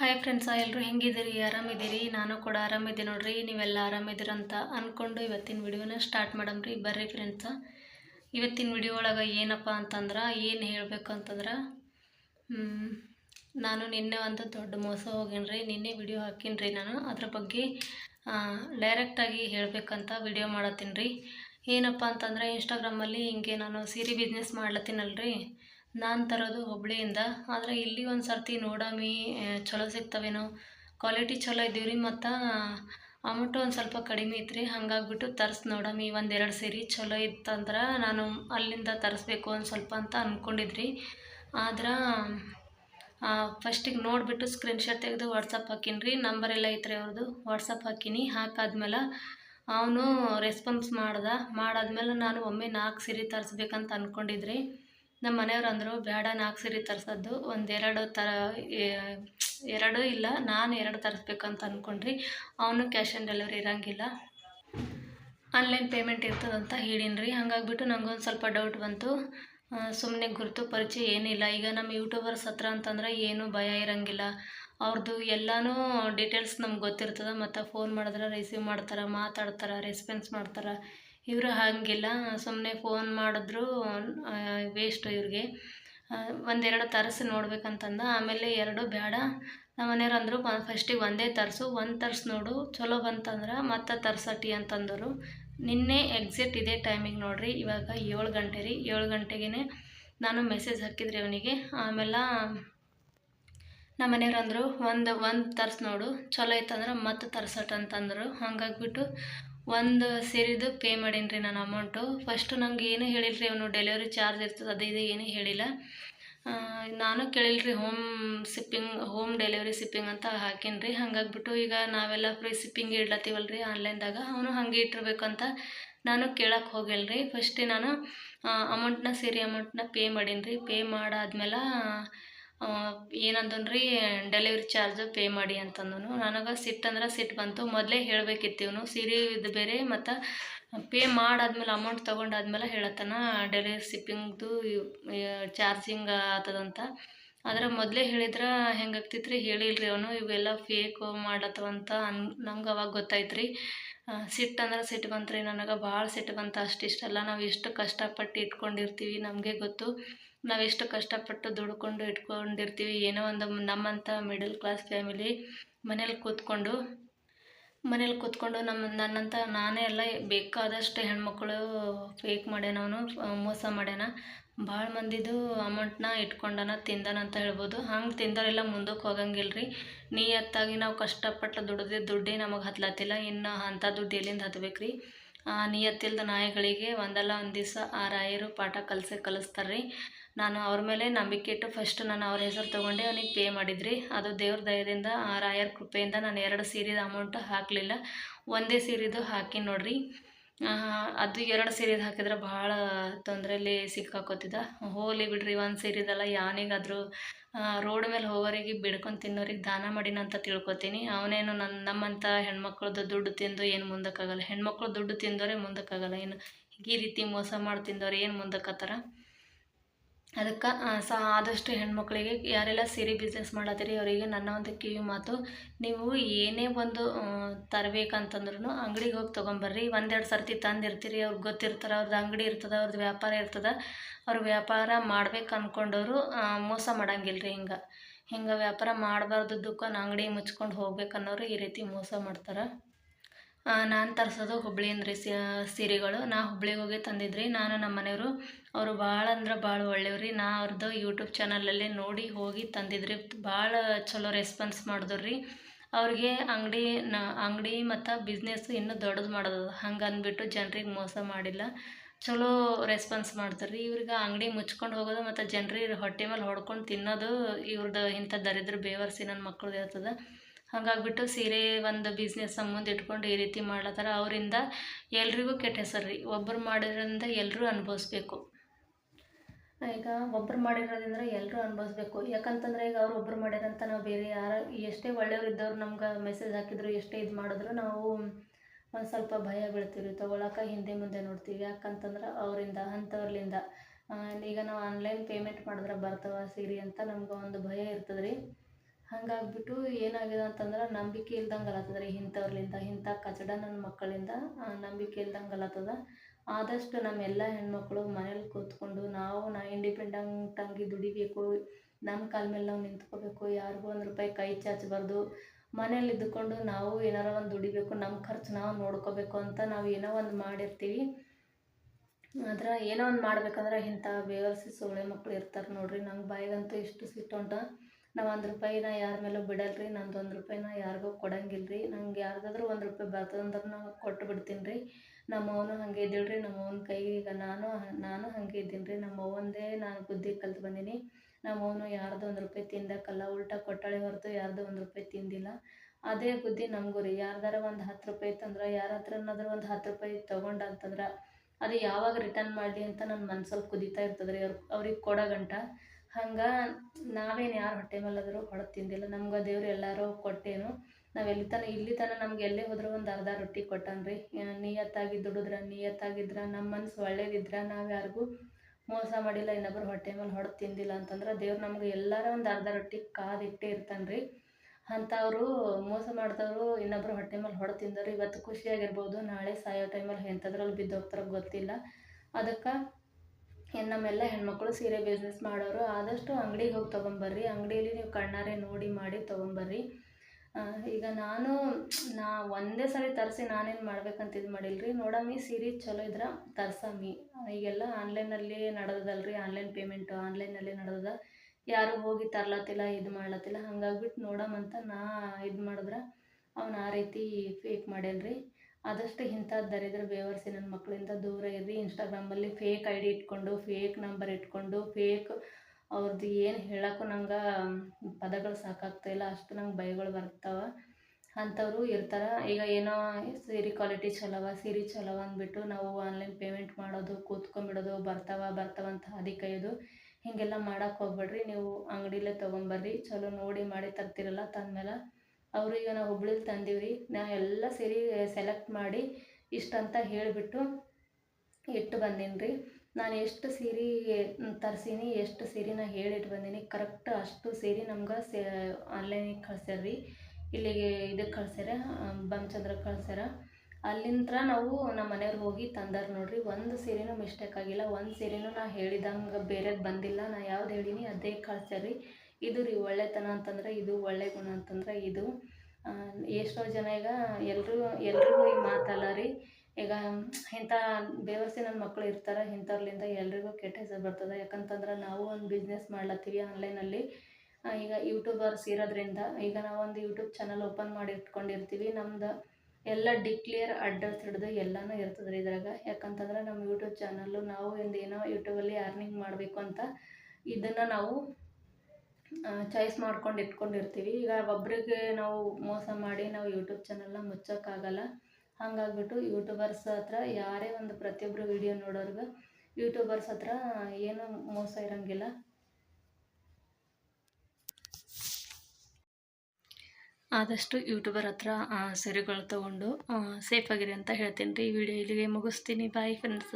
Hi friends ಎಲ್ಲರೂ ಹೆಂಗಿದ್ದೀರಿ? ಆರಾಮಿದ್ದೀರಿ? ನಾನು ಕೂಡ ಆರಾಮಿದ್ದೀನಿ ನೋಡ್ರಿ. ನೀವೆಲ್ಲ ಆರಾಮಿದ್ದೀರಂತ ಅಂದ್ಕೊಂಡು ಇವತ್ತಿನ ವಿಡಿಯೋನ ಸ್ಟಾರ್ಟ್ ಮಾಡಮ್ರಿ ಬರ್ರಿ ಫ್ರೆಂಡ್ಸ ಇವತ್ತಿನ ವಿಡಿಯೋ ಒಳಗೆ ಏನಪ್ಪ ಅಂತಂದ್ರೆ, ಏನು ಹೇಳಬೇಕು ಅಂತಂದ್ರೆ ನಾನು ನಿನ್ನೆ ಒಂದು ದೊಡ್ಡ ಮೋಸ ಹೋಗೇನ್ರಿ ನಿನ್ನೆ ವಿಡಿಯೋ ಹಾಕೀನಿ ನಾನು. ಅದ್ರ ಬಗ್ಗೆ ಡೈರೆಕ್ಟಾಗಿ ಹೇಳಬೇಕಂತ ವಿಡಿಯೋ ಮಾಡತ್ತೀನಿ ರೀ. ಏನಪ್ಪ ಅಂತಂದ್ರೆ ಇನ್ಸ್ಟಾಗ್ರಾಮಲ್ಲಿ ಹಿಂಗೆ ನಾನು ಸೀರೆ ಬಿಸ್ನೆಸ್ ಮಾಡ್ಲತ್ತೀನಲ್ರಿ. ನಾನು ತರೋದು ಹುಬ್ಳಿಯಿಂದ. ಆದರೆ ಇಲ್ಲಿ ಒಂದು ಸರ್ತಿ ನೋಡಾಮಿ ಚಲೋ ಸಿಗ್ತವೇನೋ. ಕ್ವಾಲಿಟಿ ಚಲೋ ಇದ್ದೀವಿ ರೀ ಮತ್ತು ಅಮೌಂಟು ಒಂದು ಸ್ವಲ್ಪ ಕಡಿಮೆ ಐತ್ರಿ. ಹಂಗಾಗ್ಬಿಟ್ಟು ತರ್ಸಿ ನೋಡಮಿ ಒಂದು ಎರಡು ಸೀರೆ ಚಲೋ ಇತ್ತಂದ್ರೆ ನಾನು ಅಲ್ಲಿಂದ ತರಿಸ್ಬೇಕು ಒಂದು ಸ್ವಲ್ಪ ಅಂತ ಅಂದ್ಕೊಂಡಿದ್ರಿ ಆದ್ರೆ ಫಸ್ಟಿಗೆ ನೋಡಿಬಿಟ್ಟು ಸ್ಕ್ರೀನ್ಶಾಟ್ ತೆಗೆದು ವಾಟ್ಸಪ್ ಹಾಕೀನಿ ರೀ ನಂಬರ್ ಎಲ್ಲ ಐತ್ರಿ ಅವ್ರದ್ದು ವಾಟ್ಸಪ್ ಹಾಕೀನಿ. ಹಾಕಾದ್ಮೇಲೆ ಅವನು ರೆಸ್ಪಾನ್ಸ್ ಮಾಡ್ದೆ. ಮಾಡಾದ್ಮೇಲೆ ನಾನು ಒಮ್ಮೆ ನಾಲ್ಕು ಸೀರೆ ತರಿಸ್ಬೇಕಂತ ಅಂದ್ಕೊಂಡಿದ್ರಿ ನಮ್ಮ ಮನೆಯವ್ರು ಅಂದರು ಬೇಡ ನಾಲ್ಕು ಸೀರೆ ತರಿಸೋದು ಒಂದೆರಡು ತರ ಎರಡು ಇಲ್ಲ, ನಾನು ಎರಡು ತರಿಸ್ಬೇಕಂತ ಅಂದ್ಕೊಂಡ್ರಿ ಅವನು ಕ್ಯಾಶ್ ಆನ್ ಡೆಲಿವರಿ ಇರೋಂಗಿಲ್ಲ. ಆನ್ಲೈನ್ ಪೇಮೆಂಟ್ ಇರ್ತದಂತ ಹೇಳಿನ್ರಿ. ಹಂಗಾಗ್ಬಿಟ್ಟು ನಂಗೊಂದು ಸ್ವಲ್ಪ ಡೌಟ್ ಬಂತು. ಸುಮ್ಮನೆ ಗುರುತು ಪರಿಚಯ ಏನಿಲ್ಲ. ಈಗ ನಮ್ಮ ಯೂಟ್ಯೂಬರ್ಸ್ ಹತ್ರ ಅಂತಂದ್ರೆ ಏನೂ ಭಯ ಇರೋಂಗಿಲ್ಲ. ಅವ್ರದ್ದು ಎಲ್ಲನೂ ಡೀಟೇಲ್ಸ್ ನಮ್ಗೆ ಗೊತ್ತಿರ್ತದೆ, ಮತ್ತು ಫೋನ್ ಮಾಡಿದ್ರೆ ರಿಸೀವ್ ಮಾಡ್ತಾರೆ, ಮಾತಾಡ್ತಾರೆ, ರೆಸ್ಪಾನ್ಸ್ ಮಾಡ್ತಾರೆ. ಇವರು ಹಾಗಿಲ್ಲ ಸುಮ್ಮನೆ ಫೋನ್ ಮಾಡಿದ್ರು ವೇಸ್ಟು ಇವ್ರಿಗೆ. ಒಂದೆರಡು ತರಿಸಿ ನೋಡ್ಬೇಕಂತಂದ, ಆಮೇಲೆ ಎರಡು ಬೇಡ ಮನೆಯವ್ರು ಅಂದರು ಫಸ್ಟಿಗೆ ಒಂದೇ ತರಿಸು, ಒಂದು ತರಿಸಿ ನೋಡು, ಚಲೋ ಬಂತಂದ್ರೆ ಮತ್ತೆ ತರ್ಸಟಿ ಅಂತಂದರು. ನಿನ್ನೆ ಎಕ್ಸಿಟ್ ಇದೇ ಟೈಮಿಗೆ ನೋಡ್ರಿ, ಇವಾಗ ಏಳು ಗಂಟೆ ರೀ. ಏಳು ಗಂಟೆಗೆ ನಾನು ಮೆಸೇಜ್ ಹಾಕಿದ್ರಿ ಅವನಿಗೆ. ಆಮೇಲೆ ನಮ್ಮ ಮನೆಯವ್ರು ಅಂದರು, ಒಂದು ಒಂದು ತರ್ಸಿ ನೋಡು, ಚಲೋ ಐತಂದ್ರೆ ಮತ್ತೆ ತರ್ಸಟ್ ಅಂತಂದರು. ಹಂಗಾಗ್ಬಿಟ್ಟು ಒಂದು ಸೇರಿದು ಪೇ ಮಾಡೀನಿ ರೀ ನಾನು ಅಮೌಂಟು ಫಸ್ಟು ನಂಗೆ ಏನು ಹೇಳಿಲ್ಲ ಅವನು ಡೆಲಿವರಿ ಚಾರ್ಜ್ ಇರ್ತದೆ, ಅದು ಇದು ಏನೂ ಹೇಳಿಲ್ಲ. ನಾನು ಕೇಳಿಲ್ಲ ರೀ home shipping home delivery shipping ಅಂತ ಹಾಕೀನಿ ರೀ ಹಂಗಾಗ್ಬಿಟ್ಟು ಈಗ ನಾವೆಲ್ಲ ಫ್ರೀ ಸಿಪ್ಪಿಂಗ್ ಇಡ್ಲತ್ತೀವಲ್ಲ ರೀ ಆನ್ಲೈನ್ದಾಗ ಅವನು ಹಾಗೆ ಇಟ್ಟಿರ್ಬೇಕಂತ ನಾನು ಕೇಳಕ್ಕೆ ಹೋಗಿಲ್ಲ ರೀ ಫಸ್ಟೇ ನಾನು ಅಮೌಂಟ್ನ ಸೇರಿ ಅಮೌಂಟ್ನ ಪೇ ಮಾಡೀನಿ ರೀ ಪೇ ಮಾಡಾದ್ಮೇಲೆ ಏನಂದನು ರೀ ಡೆಲಿವರಿ ಚಾರ್ಜ್ ಪೇ ಮಾಡಿ ಅಂತಂದನು. ನನಗೆ ಸಿಟ್ಟಂದ್ರೆ ಸಿಟ್ಟು ಬಂತು. ಮೊದಲೇ ಹೇಳಬೇಕಿತ್ತು ಇವನು ಸೀರೆ ಇದು ಬೇರೆ ಮತ್ತು ಪೇ ಮಾಡಾದ್ಮೇಲೆ ಅಮೌಂಟ್ ತೊಗೊಂಡಾದ್ಮೇಲೆ ಹೇಳತ್ತಾನ. ಡೆಲಿವರಿ ಶಿಪ್ಪಿಂಗ್ದು ಚಾರ್ಜಿಂಗ್ ಆತದಂತ. ಆದ್ರೆ ಮೊದಲೇ ಹೇಳಿದ್ರೆ ಹೆಂಗಾಗ್ತಿತ್ತು ರೀ ಹೇಳಿಲ್ಲ ರೀ ಅವನು. ಇವೆಲ್ಲ ಫೇಕು ಮಾಡತ್ತವಂತ ಅನ್, ನಂಗೆ ಅವಾಗ ಗೊತ್ತಾಯ್ತು ರೀ ಸಿಟ್ಟು ಅಂದ್ರೆ ಸಿಟ್ಟು ಬಂತು ರೀ ನನಗೆ ಭಾಳ ಸಿಟ್ಟು ಬಂತು. ಅಷ್ಟಿಷ್ಟಲ್ಲ ನಾವು ಎಷ್ಟು ಕಷ್ಟಪಟ್ಟು ಇಟ್ಕೊಂಡಿರ್ತೀವಿ ನಮಗೆ ಗೊತ್ತು. ನಾವು ಎಷ್ಟು ಕಷ್ಟಪಟ್ಟು ದುಡ್ಕೊಂಡು ಇಟ್ಕೊಂಡಿರ್ತೀವಿ, ಏನೋ ಒಂದು ನಮ್ಮಂಥ ಮಿಡಲ್ ಕ್ಲಾಸ್ ಫ್ಯಾಮಿಲಿ ಮನೇಲಿ ಕೂತ್ಕೊಂಡು ಮನೇಲಿ ಕೂತ್ಕೊಂಡು ನಮ್ಮ, ನನ್ನಂಥ ನಾನೇ ಎಲ್ಲ ಬೇಕಾದಷ್ಟು ಹೆಣ್ಮಕ್ಳು ಫೇಕ್ ಮಾಡ್ಯಾನವನು, ಮೋಸ ಮಾಡ್ಯಾನ, ಭಾಳ ಮಂದಿದು ಅಮೌಂಟ್ನ ಇಟ್ಕೊಂಡನ, ತಿಂದನ ಅಂತ ಹೇಳ್ಬೋದು. ಹಂಗೆ ತಿಂದರೆಲ್ಲ ಮುಂದಕ್ಕೆ ಹೋಗಂಗಿಲ್ಲ ರೀ ನಿಯತ್ತಾಗಿ ನಾವು ಕಷ್ಟಪಟ್ಟು ದುಡ್ದು, ದುಡ್ಡೇ ನಮಗೆ ಹತ್ಲತ್ತಿಲ್ಲ, ಇನ್ನು ಅಂಥ ದುಡ್ಡು ಎಲ್ಲಿಂದ ಹತ್ಬೇಕು ರೀ ನೀ ಎತ್ತಿಲ್ದ ನಾಯಿಗಳಿಗೆ ಒಂದಲ್ಲ ಒಂದು ದಿವಸ ಆ ರಾಯರು ಪಾಠ ಕಲಿಸೇ ಕಲಿಸ್ತಾರೆ ರೀ ನಾನು ಅವ್ರ ಮೇಲೆ ನಂಬಿಕೆ ಇಟ್ಟು ಫಸ್ಟ್ ನಾನು ಅವ್ರ ಹೆಸರು ತೊಗೊಂಡೆ ಅವನಿಗೆ ಪೇ ಮಾಡಿದ್ರಿ. ಅದು ದೇವ್ರ ದಯದಿಂದ ಆ ರಾಯರ ಕೃಪೆಯಿಂದ ನಾನು ಎರಡು ಸೀರೆದ ಅಮೌಂಟ್ ಹಾಕಲಿಲ್ಲ. ಒಂದೇ ಸೀರೆದು ಹಾಕಿ ನೋಡ್ರಿ. ಅದು ಎರಡು ಸೀರೆದು ಹಾಕಿದ್ರೆ ಭಾಳ ತೊಂದರೆಯಲ್ಲಿ ಸಿಕ್ಕಾಕೋತಿದ್ದ ಹೋಲಿ ಬಿಡ್ರಿ, ಒಂದು ಸೀರೆದಲ್ಲ ಯಾನಿಗಾದರೂ ರೋಡ್ ಮೇಲೆ ಹೋಗೋರಿಗೆ ಬಿಡ್ಕೊಂಡು ತಿನ್ನೋರಿಗೆ ದಾನ ಮಾಡಿನ ಅಂತ ತಿಳ್ಕೊತೀನಿ. ಅವನೇನು ನನ್ನ ನಮ್ಮಂಥ ಹೆಣ್ಮಕ್ಳದ್ದು ದುಡ್ಡು ತಿಂದು ಏನು ಮುಂದಕ್ಕಾಗಲ್ಲ. ಹೆಣ್ಮಕ್ಳು ದುಡ್ಡು ತಿಂದೋರೆ ಮುಂದಕ್ಕಾಗಲ್ಲ. ಏನು ಈ ರೀತಿ ಮೋಸ ಮಾಡಿ ತಿಂದವ್ರು ಏನು ಮುಂದಕ್ಕತ್ತಾರ ಅದಕ್ಕೆ ಸ, ಆದಷ್ಟು ಹೆಣ್ಮಕ್ಳಿಗೆ ಯಾರೆಲ್ಲ ಸೀರೆ ಬಿಸ್ನೆಸ್ ಮಾಡತ್ತೀರಿ, ಅವರಿಗೆ ನನ್ನ ಒಂದು ಕಿವಿ ಮಾತು. ನೀವು ಏನೇ ಒಂದು ತರಬೇಕಂತಂದ್ರೂ ಅಂಗಡಿಗೆ ಹೋಗಿ ತೊಗೊಂಬರ್ರಿ. ಒಂದೆರಡು ಸರ್ತಿ ತಂದಿರ್ತೀರಿ, ಅವ್ರಿಗೆ ಗೊತ್ತಿರ್ತಾರೆ ಅವ್ರದ್ದು ಅಂಗಡಿ ಇರ್ತದೆ ಅವ್ರದ್ದು ವ್ಯಾಪಾರ ಇರ್ತದೆ. ಅವ್ರ ವ್ಯಾಪಾರ ಮಾಡ್ಬೇಕು ಅಂದ್ಕೊಂಡವರು ಮೋಸ ಮಾಡಂಗಿಲ್ಲ ರೀ ಹಿಂಗೆ. ಹಿಂಗೆ ವ್ಯಾಪಾರ ಮಾಡಬಾರ್ದು ದುಕಾನ್ ಅಂಗಡಿ ಮುಚ್ಕೊಂಡು ಹೋಗ್ಬೇಕನ್ನೋರು ಈ ರೀತಿ ಮೋಸ ಮಾಡ್ತಾರೆ. ನಾನು ತರಿಸೋದು ಹುಬ್ಳಿಯಿಂದ ಸೀರೆಗಳು. ನಾ ಹುಬ್ಳಿಗೆ ಹೋಗಿ ತಂದಿದ್ರಿ. ನಾನು ನಮ್ಮ ಮನೆಯವರು, ಅವರು ಭಾಳ ಅಂದ್ರೆ ಭಾಳ ಒಳ್ಳೆಯವ್ರಿ ನಾ ಅವ್ರದ್ದು ಯೂಟ್ಯೂಬ್ ಚಾನಲಲ್ಲಿ ನೋಡಿ ಹೋಗಿ ತಂದಿದ್ರಿ. ಭಾಳ ಚಲೋ ರೆಸ್ಪಾನ್ಸ್ ಮಾಡಿದ್ರು. ರೀ ಅವ್ರಿಗೆ ಅಂಗಡಿ ನ, ಅಂಗಡಿ ಮತ್ತು ಬಿಸ್ನೆಸ್ ಇನ್ನೂ ದೊಡ್ಡದು ಮಾಡೋದು. ಹಂಗೆ ಅಂದ್ಬಿಟ್ಟು ಜನರಿಗೆ ಮೋಸ ಮಾಡಿಲ್ಲ. ಚಲೋ ರೆಸ್ಪಾನ್ಸ್ ಮಾಡ್ತಾರೆ ರೀ ಇವ್ರಿಗೆ ಅಂಗಡಿ ಮುಚ್ಕೊಂಡು ಹೋಗೋದು ಮತ್ತು ಜನರಿಗೆ ಹೊಟ್ಟೆ ಮೇಲೆ ಹೊಡ್ಕೊಂಡು ತಿನ್ನೋದು ಇವ್ರದ್ದು ಇಂಥ ದರಿದ್ರ ಬೇವರ್ಸಿ ನನ್ನ ಮಕ್ಳದ್ದು ಇರ್ತದೆ ಹಾಗಾಗ್ಬಿಟ್ಟು ಸೀರೆ ಒಂದು ಬಿಸ್ನೆಸ್ ಸಂಬಂಧ ಇಟ್ಕೊಂಡು ಈ ರೀತಿ ಮಾಡ್ಲತ್ತಾರ. ಅವರಿಂದ ಎಲ್ರಿಗೂ ಕೆಟ್ಟ ಹೆಸರು ರೀ. ಒಬ್ಬರು ಮಾಡಿದ್ರಿಂದ ಎಲ್ಲರೂ ಅನುಭವಿಸ್ಬೇಕು. ಈಗ ಒಬ್ರು ಮಾಡಿರೋದ್ರಿಂದ ಎಲ್ಲರೂ ಅನುಭವಿಸ್ಬೇಕು. ಯಾಕಂತಂದ್ರೆ ಈಗ ಅವ್ರು ಒಬ್ಬರು ಮಾಡ್ಯಾರಂತ ನಾವು ಬೇರೆ ಯಾರು, ಎಷ್ಟೇ ಒಳ್ಳೆಯವ್ರು ಇದ್ದವ್ರು ನಮ್ಗೆ ಮೆಸೇಜ್ ಹಾಕಿದ್ರು, ಎಷ್ಟೇ ಇದು ಮಾಡಿದ್ರು ನಾವು ಒಂದು ಸ್ವಲ್ಪ ಭಯ ಬೀಳ್ತೀವಿ ತೊಗೊಳಕ್ಕೆ ಹಿಂದೆ ಮುಂದೆ ನೋಡ್ತೀವಿ. ಯಾಕಂತಂದ್ರೆ ಅವರಿಂದ, ಅಂಥವ್ರಲಿಂದ. ಈಗ ನಾವು ಆನ್ಲೈನ್ ಪೇಮೆಂಟ್ ಮಾಡಿದ್ರೆ ಬರ್ತಾವ ಸೀರೆ ಅಂತ ನಮ್ಗೆ ಒಂದು ಭಯ ಇರ್ತದೆ ರೀ ಹಂಗಾಗ್ಬಿಟ್ಟು ಏನಾಗಿದೆ ಅಂತಂದ್ರೆ ನಂಬಿಕೆ ಇಲ್ದಂಗೆ ಅಲತ್ತದ ರೀ ಇಂಥವ್ರಲಿಂದ, ಇಂಥ ಕಚಡ ನನ್ನ ಮಕ್ಕಳಿಂದ ನಂಬಿಕೆ ಇಲ್ದಂಗೆ ಅಲತ್ತದ ಆದಷ್ಟು ನಮ್ಮೆಲ್ಲ ಹೆಣ್ಮಕ್ಳು ಮನೇಲಿ ಕೂತ್ಕೊಂಡು ನಾವು, ನಾ ಇಂಡಿಪೆಂಡೆಂಟ್ ಆಗಿ ದುಡಿಬೇಕು ನಮ್ಮ ಕಾಲ ಮೇಲೆ ನಾವು ನಿಂತ್ಕೋಬೇಕು, ಯಾರಿಗೂ ಒಂದು ರೂಪಾಯಿ ಕೈ ಚಾಚಬಾರ್ದು, ಮನೇಲಿ ಇದ್ದುಕೊಂಡು ನಾವು ಏನಾರ ಒಂದು ದುಡಿಬೇಕು ನಮ್ಮ ಖರ್ಚು ನಾವು ನೋಡ್ಕೋಬೇಕು ಅಂತ ನಾವು ಏನೋ ಒಂದು ಮಾಡಿರ್ತೀವಿ. ಅದರ ಏನೋ ಒಂದು ಮಾಡ್ಬೇಕಂದ್ರೆ ಇಂಥ ಬೇವರ್ಸಿ ಸೊಳ್ಳೆ ಮಕ್ಕಳು ಇರ್ತಾರೆ ನೋಡ್ರಿ, ನಂಗೆ ಬಾಯಿಗಂತೂ ಇಷ್ಟು ಸಿಟ್ಟು ನಾವು ಒಂದು ರೂಪಾಯಿನ ಯಾರ ಮೇಲೂ ಬಿಡಲ್ರಿ, ನಂದು ಒಂದು ರೂಪಾಯಿನ ಯಾರಿಗೂ ಕೊಡಂಗಿಲ್ಲ ರೀ ನಂಗೆ ಯಾರ್ದಾದ್ರೂ ಒಂದು ರೂಪಾಯಿ ಬರ್ತದಂದ್ರೆ ನಾವು ಕೊಟ್ಟು ಬಿಡ್ತೀನಿ ರೀ ನಮ್ಮ ಅವನು ಹಾಗೆ ಇದ್ದಿಲ್ರಿ ನಮ್ಮ ಅವ್ವನ ಕೈಗೆ ಈಗ ನಾನು ನಾನು ಹಾಗೆ ಇದ್ದೀನಿ ರೀ ನಮ್ಮ ಅವ್ವಂದೇ ನಾನು ಬುದ್ಧಿ ಕಲ್ತು ಬಂದೀನಿ. ನಮ್ಮ ಅವನು ಯಾರ್ದು ಒಂದು ರೂಪಾಯಿ ತಿಂದಕ್ಕಲ್ಲ ಉಲ್ಟಾ ಕೊಟ್ಟಾಳೆ ಹೊರತು ಯಾರ್ದು ಒಂದು ರೂಪಾಯಿ ತಿಂದಿಲ್ಲ. ಅದೇ ಬುದ್ಧಿ ನಮಗೂ ರೀ ಯಾರ್ದಾರ ಒಂದು ಹತ್ತು ರೂಪಾಯಿ ತಂದ್ರೆ ಯಾರ ಹತ್ರನಾದ್ರೂ ಒಂದು ಹತ್ತು ರೂಪಾಯಿ ತೊಗೊಂಡ ಅಂತಂದ್ರೆ, ಅದು ಯಾವಾಗ ರಿಟರ್ನ್ ಮಾಡಲಿ ಅಂತ ನನ್ನ ಮನ್ಸಲ್ಲಿ ಕುದೀತಾ ಇರ್ತದೆ ರೀ ಅವ್ರು, ಅವ್ರಿಗೆ ಕೊಡೋ ಗಂಟ. ಹಂಗೆ ನಾವೇನು ಯಾರು ಹೊಟ್ಟೆ ಮೇಲಾದರೂ ಹೊಡೆದು ತಿಂದಿಲ್ಲ. ನಮ್ಗೆ ದೇವ್ರು ಎಲ್ಲರೂ ಕೊಟ್ಟೇನು. ನಾವು ಎಲ್ಲಿ ತನಕ ಇಲ್ಲಿ ತನಕ ನಮ್ಗೆ ಎಲ್ಲೇ ಹೋದ್ರೂ ಒಂದು ಅರ್ಧ ರೊಟ್ಟಿ ಕೊಟ್ಟಾನ್ರಿ. ನಿಯತ್ತಾಗಿ ದುಡಿದ್ರೆ, ನಿಯತ್ತಾಗಿದ್ರೆ ನಮ್ಮ ಮನಸ್ಸು ಒಳ್ಳೇದಿದ್ರೆ, ನಾವು ಯಾರಿಗೂ ಮೋಸ ಮಾಡಿಲ್ಲ ಇನ್ನೊಬ್ಬರು ಹೊಟ್ಟೆ ಮೇಲೆ ಹೊಡೆದು ತಿಂದಿಲ್ಲ ಅಂತಂದ್ರೆ ದೇವ್ರು ನಮ್ಗೆ ಎಲ್ಲಾರ ಒಂದು ಅರ್ಧ ರೊಟ್ಟಿ ಕಾದಿಟ್ಟೇ ರೀ ಅಂಥವ್ರು ಮೋಸ ಮಾಡಿದವರು ಇನ್ನೊಬ್ರು ಹೊಟ್ಟೆ ಮೇಲೆ ಹೊಡೆದು ತಿಂದವ್ರು ಇವತ್ತು ಖುಷಿಯಾಗಿರ್ಬೋದು. ನಾಳೆ ಸಾಯೋ ಟೈಮಲ್ಲಿ ಎಂಥದ್ರಲ್ಲಿ ಬಿದ್ದೋಗ್ತಾರೋ ಗೊತ್ತಿಲ್ಲ. ಅದಕ್ಕೆ ನಮ್ಮೆಲ್ಲ ಹೆಣ್ಮಕ್ಳು ಸೀರೆ ಬಿಸ್ನೆಸ್ ಮಾಡೋರು. ಆದಷ್ಟು ಅಂಗಡಿಗೆ ಹೋಗಿ ತೊಗೊಂಬರ್ರಿ. ಅಂಗಡಿಯಲ್ಲಿ ನೀವು ಕಣ್ಣಾರೆ ನೋಡಿ ಮಾಡಿ ತೊಗೊಂಬರ್ರಿ. ಈಗ ನಾನು, ನಾ ಒಂದೇ ಸರಿ ತರಿಸಿ ನಾನೇನು ಮಾಡ್ಬೇಕಂತ ಇದು ಮಾಡಿಲ್ಲ ರೀ ನೋಡಮ್ಮಿ, ಸೀರೆ ಚಲೋ ಇದ್ರೆ ತರ್ಸಮ್ಮಿ. ಈಗೆಲ್ಲ ಆನ್ಲೈನಲ್ಲಿ ನಡೆದದಲ್ರಿ. ಆನ್ಲೈನ್ ಪೇಮೆಂಟು, ಆನ್ಲೈನಲ್ಲಿ ನಡೆದದ. ಯಾರು ಹೋಗಿ ತರ್ಲತ್ತಿಲ್ಲ, ಇದು ಮಾಡ್ಲತ್ತಿಲ್ಲ. ಹಂಗಾಗ್ಬಿಟ್ಟು ನೋಡಮ್ಮಂತ ನಾ ಇದು ಮಾಡಿದ್ರೆ ಅವ್ನು ಆ ರೀತಿ ಫೇಕ್ ಮಾಡ್ಯಾನ್ರಿ. ಆದಷ್ಟು ಇಂಥ ದರಿದ್ರ ಬೇವರ್ಸಿ ನನ್ನ ಮಕ್ಕಳಿಂದ ದೂರ ಇರ್ರಿ. ಇನ್ಸ್ಟಾಗ್ರಾಮಲ್ಲಿ ಫೇಕ್ ಐ ಡಿ ಇಟ್ಕೊಂಡು ಫೇಕ್ ನಂಬರ್ ಇಟ್ಕೊಂಡು ಫೇಕ್ ಅವ್ರದ್ದು ಏನು ಹೇಳೋಕ್ಕೂ ನಂಗೆ ಪದಗಳು ಸಾಕಾಗ್ತಾಯಿಲ್ಲ ಅಷ್ಟು ನಂಗೆ ಭಯಗಳು ಬರ್ತಾವೆ. ಅಂಥವ್ರು ಇರ್ತಾರೆ. ಈಗ ಏನೋ ಸೀರೆ ಕ್ವಾಲಿಟಿ ಚಲೋವ, ಸೀರೆ ಚಲವ ಅಂದ್ಬಿಟ್ಟು ನಾವು ಆನ್ಲೈನ್ ಪೇಮೆಂಟ್ ಮಾಡೋದು, ಕೂತ್ಕೊಂಡ್ಬಿಡೋದು, ಬರ್ತಾವ ಬರ್ತಾವ ಅಂತ ಕೈಯೋದು, ಹೀಗೆಲ್ಲ ಮಾಡಕ್ಕೆ ಹೋಗ್ಬೇಡ್ರಿ. ನೀವು ಅಂಗಡಿಲೇ ತೊಗೊಂಬರ್ರಿ ಚಲೋ ನೋಡಿ ಮಾಡಿ ತರ್ತಿರಲ್ಲ ತಂದ್ಮೇಲೆ. ಅವರು ಈಗ ನಾವು ಹುಬ್ಳಿಲಿ ರೀ ನಾ ಎಲ್ಲ ಸೀರೆ ಸೆಲೆಕ್ಟ್ ಮಾಡಿ ಇಷ್ಟಂತ ಹೇಳಿಬಿಟ್ಟು ಇಟ್ಟು ಬಂದೀನಿ ರೀ ನಾನು ಎಷ್ಟು ಸೀರೆ ತರಿಸೀನಿ, ಎಷ್ಟು ಸೀರೆ ನಾ ಹೇಳಿಟ್ಟು ಬಂದೀನಿ ಕರೆಕ್ಟ್ ಅಷ್ಟು ಸೀರೆ ನಮ್ಗೆ ಸೇ ಆನ್ಲೈನಿಗೆ ಕಳ್ಸ್ಯಾರ ರೀ ಇಲ್ಲಿಗೆ ಇದಕ್ಕೆ ಕಳ್ಸ್ಯಾರ ಬಂಚಂದ್ರ ಕಳ್ಸ್ಯಾರ. ಅಲ್ಲಿಂದ ನಾವು ನಮ್ಮ ಮನೆಯವ್ರು ಹೋಗಿ ತಂದಾರ ನೋಡ್ರಿ. ಒಂದು ಸೀರೆನೂ ಮಿಸ್ಟೇಕ್ ಆಗಿಲ್ಲ. ಒಂದು ಸೀರೆನೂ ನಾ ಹೇಳಿದಂಗೆ ಬೇರೆದು ಬಂದಿಲ್ಲ. ನಾ ಯಾವ್ದು ಹೇಳೀನಿ ಅದೇ ಕಳ್ಸ್ಯಾರ ರೀ ಇದು ರೀ ಒಳ್ಳೆತನ ಅಂತಂದ್ರೆ ಇದು, ಒಳ್ಳೆ ಗುಣ ಅಂತಂದ್ರೆ ಇದು. ಎಷ್ಟೋ ಜನ ಈಗ ಎಲ್ಲರೂ ಎಲ್ರಿಗೂ ಈ ಮಾತಲ್ಲ ರೀ. ಈಗ ಇಂಥ ಬೇವರ್ಸಿ ನನ್ನ ಮಕ್ಕಳು ಇರ್ತಾರೆ, ಇಂಥವ್ರಲಿಂದ ಎಲ್ರಿಗೂ ಕೆಟ್ಟ ಹೆಸರು ಬರ್ತದೆ. ಯಾಕಂತಂದ್ರೆ ನಾವು ಒಂದು ಬಿಸ್ನೆಸ್ ಮಾಡ್ಲತ್ತೀವಿ ಆನ್ಲೈನಲ್ಲಿ ಈಗ ಯೂಟ್ಯೂಬರ್ಸ್ ಇರೋದ್ರಿಂದ ಈಗ ನಾವೊಂದು ಯೂಟ್ಯೂಬ್ ಚಾನಲ್ ಓಪನ್ ಮಾಡಿ ಇಟ್ಕೊಂಡಿರ್ತೀವಿ. ನಮ್ದು ಎಲ್ಲ ಡಿಕ್ಲಿಯರ್ ಅಡ್ರೆಸ್ ಹಿಡಿದು ಎಲ್ಲನೂ ಇರ್ತದೆ ರೀ ಇದ್ರಾಗ. ಯಾಕಂತಂದ್ರೆ ನಮ್ಮ ಯೂಟ್ಯೂಬ್ ಚಾನಲ್ಲು ನಾವು ಒಂದು ಏನೋ ಯೂಟ್ಯೂಬಲ್ಲಿ ಅರ್ನಿಂಗ್ ಮಾಡಬೇಕು ಅಂತ ಇದನ್ನು ನಾವು ಚಾಯ್ಸ್ ಮಾಡ್ಕೊಂಡು ಇಟ್ಕೊಂಡಿರ್ತೀವಿ. ಈಗ ಒಬ್ರಿಗೆ ನಾವು ಮೋಸ ಮಾಡಿ ನಾವು ಯೂಟ್ಯೂಬ್ ಚಾನಲ್ನ ಮುಚ್ಚೋಕ್ಕಾಗಲ್ಲ. ಹಾಗಾಗ್ಬಿಟ್ಟು ಯೂಟ್ಯೂಬರ್ಸ್ ಹತ್ರ ಯಾರೇ ಒಂದು ಪ್ರತಿಯೊಬ್ಬರು ವಿಡಿಯೋ ನೋಡೋರ್ಗೆ ಯೂಟ್ಯೂಬರ್ಸ್ ಹತ್ರ ಏನು ಮೋಸ ಇರೋಂಗಿಲ್ಲ. ಆದಷ್ಟು ಯೂಟ್ಯೂಬರ್ ಹತ್ರ ಸೀರೆಗಳು ತೊಗೊಂಡು ಸೇಫಾಗಿರಿ ಅಂತ ಹೇಳ್ತೀನಿ ರೀ. ಈ ವಿಡಿಯೋ ಇಲ್ಲಿಗೆ ಮುಗಿಸ್ತೀನಿ. ಬಾಯ್ ಫ್ರೆಂಡ್ಸ